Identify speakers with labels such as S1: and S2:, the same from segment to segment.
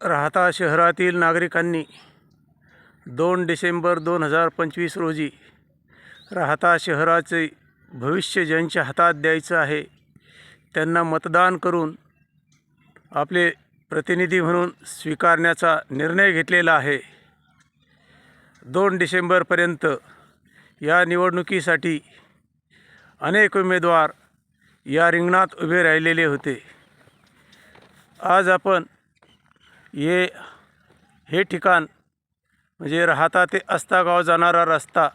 S1: राहता शहरातील नागरिकांनी दोन डिसेंबर दोन हजार पंचवीस रोजी राहता शहराचे भविष्य ज्यांच्या हातात द्यायचं आहे त्यांना मतदान करून आपले प्रतिनिधी म्हणून स्वीकारण्याचा निर्णय घेतलेला आहे. दोन डिसेंबरपर्यंत या निवडणुकीसाठी अनेक उमेदवार या रिंगणात उभे राहिलेले होते. आज आपण ये हे ठिकाण म्हणजे राहता ते आस्तागाव जाणारा रस्ता.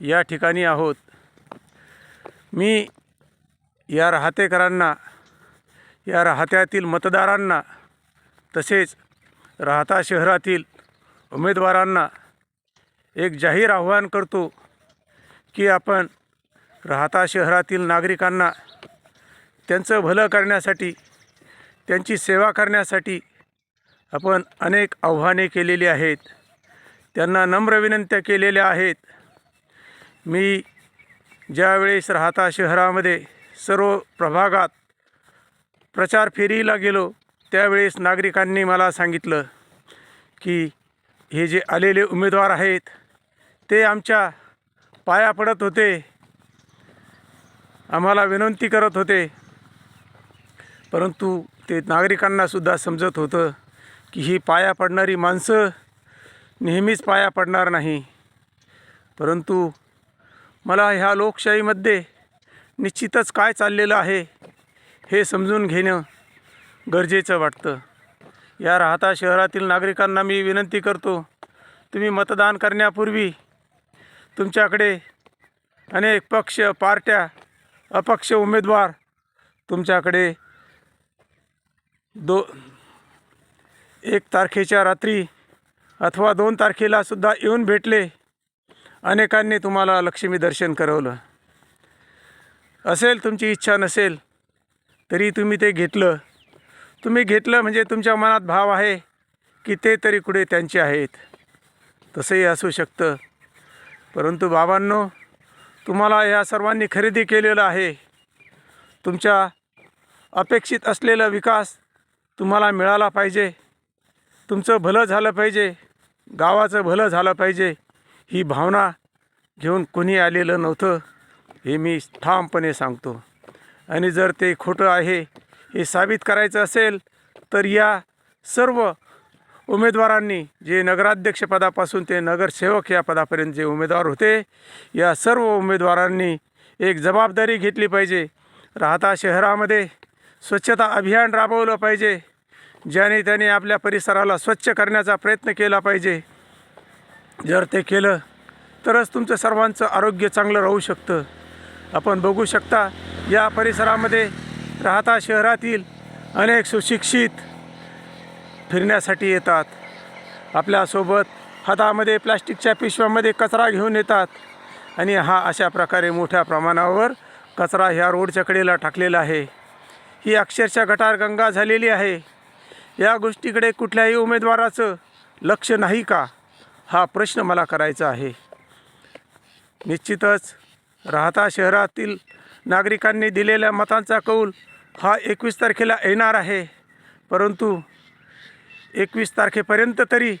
S1: या ठिकाणी आहोत. मी या राहतेकरांना या राहत्यातील मतदारांना तसेच राहता शहरातील उमेदवारांना एक जाहीर आव्हान करतो की आपण राहता शहरातील नागरिकांना त्यांचं भलं करण्यासाठी त्यांची सेवा करण्यासाठी आपण अनेक आव्हाने केलेली आहेत. त्यांना नम्र विनंत्या केलेल्या आहेत. मी ज्यावेळेस राहता शहरामध्ये सर्व प्रभागात प्रचार फेरीला गेलो त्यावेळेस नागरिकांनी मला सांगितलं की हे जे आलेले उमेदवार आहेत ते आमच्या पाया पडत होते. आम्हाला विनंती करत होते. परंतु ते नागरिकांनासुद्धा समजत होतं. की ही पाया पडणारी माणसं नेहमीच पाया पडणार नाही. परंतु मला ह्या लोकशाहीमध्ये निश्चितच काय चाललेलं आहे हे समजून घेणं गरजेचं वाटतं. या राहता शहरातील नागरिकांना मी विनंती करतो तुम्ही मतदान करण्यापूर्वी तुमच्याकडे अनेक पक्ष पार्ट्या अपक्ष उमेदवार तुमच्याकडे दो एक तारखेच्या रात्री अथवा दोन तारखेलासुद्धा येऊन भेटले. अनेकांनी तुम्हाला लक्ष्मी दर्शन करवलं. असेल तुमची इच्छा नसेल तरी तुम्ही ते घेतलं. तुम्ही घेतलं म्हणजे तुमच्या मनात भाव आहे की ते तरी कुठे त्यांचे आहेत. तसंही असू शकतं. परंतु बाबांनो तुम्हाला या सर्वांनी खरेदी केलेलं आहे. तुमच्या अपेक्षित असलेला विकास तुम्हाला मिळाला पाहिजे. तुमचं भलं झालं पाहिजे. गावाचं भलं झालं पाहिजे. ही भावना घेऊन कोणी आलेलं नव्हतं हे मी ठामपणे सांगतो. आणि जर ते खोटं आहे हे साबित करायचं असेल तर या सर्व उमेदवारांनी जे नगराध्यक्षपदापासून ते नगरसेवक या पदापर्यंत जे उमेदवार होते या सर्व उमेदवारांनी एक जबाबदारी घेतली पाहिजे. राहता शहरामध्ये स्वच्छता अभियान राबवलं पाहिजे. ज्याने त्याने आपल्या परिसराला स्वच्छ करण्याचा प्रयत्न केला पाहिजे. जर ते केलं तरच तुमचं सर्वांचं आरोग्य चांगलं राहू शकतं. आपण बघू शकता या परिसरामध्ये राहता शहरातील अनेक सुशिक्षित फिरण्यासाठी येतात. आपल्यासोबत हातामध्ये प्लास्टिकच्या पिशव्यामध्ये कचरा घेऊन येतात. आणि हा अशा प्रकारे मोठ्या प्रमाणावर कचरा ह्या रोडच्या कडेला टाकलेला आहे. ही अक्षरशः गटारगंगा झालेली आहे. या गोष्टीकडे कुठल्याही उमेदवाराचं लक्ष नाही का? हा प्रश्न मला करायचा आहे. निश्चितच राहता शहरातील नागरिकांनी दिलेल्या मतांचा कौल हा एकवीस तारखेला येणार आहे. परंतु एकवीस तारखेपर्यंत तरी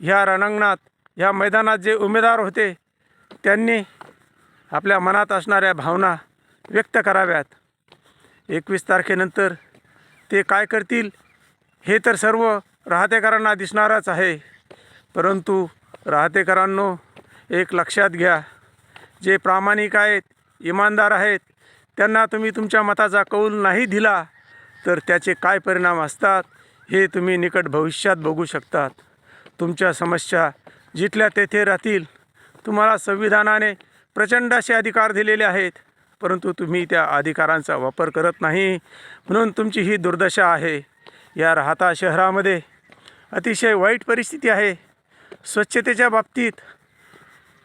S1: ह्या रणांगणात ह्या मैदानात जे उमेदवार होते त्यांनी आपल्या मनात असणाऱ्या भावना व्यक्त कराव्यात. एकवीस तारखेनंतर ते काय करतील? हे तर सर्व राहतेकरांना दिसणारच आहे. परंतु राहतेकरांनो एक लक्षात घ्या. जे प्रामाणिक आहेत इमानदार आहेत त्यांना तुम्ही तुमच्या मताचा कौल नाही दिला तर त्याचे काय परिणाम असतात हे तुम्ही निकट भविष्यात बघू शकतात. तुमच्या समस्या जिथल्या तेथे राहतील तुम्हाला संविधानाने प्रचंड असे अधिकार दिलेले आहेत परंतु तुम्ही त्या अधिकारांचा वापर करत नाही म्हणून तुमची ही दुर्दशा आहे. या राहता शहरामध्ये अतिशय वाईट परिस्थिती आहे. स्वच्छतेच्या बाबतीत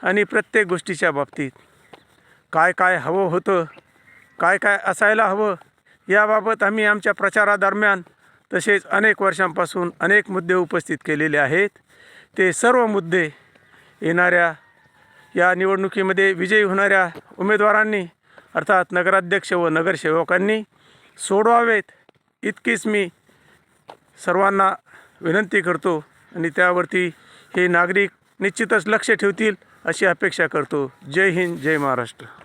S1: आणि प्रत्येक गोष्टीच्या बाबतीत. काय काय हवं होतं काय काय असायला हवं याबाबत आम्ही आमच्या प्रचारादरम्यान तसेच अनेक वर्षांपासून अनेक मुद्दे उपस्थित केलेले आहेत. ते सर्व मुद्दे येणाऱ्या या निवडणुकीमध्ये विजयी होणाऱ्या उमेदवारांनी अर्थात नगराध्यक्ष व नगरसेवकांनी सोडवावेत. इतकीच मी सर्वांना विनंती करतो आणि त्यावरती हे नागरिक निश्चितच लक्ष ठेवतील अशी अपेक्षा करतो. जय हिंद जय महाराष्ट्र.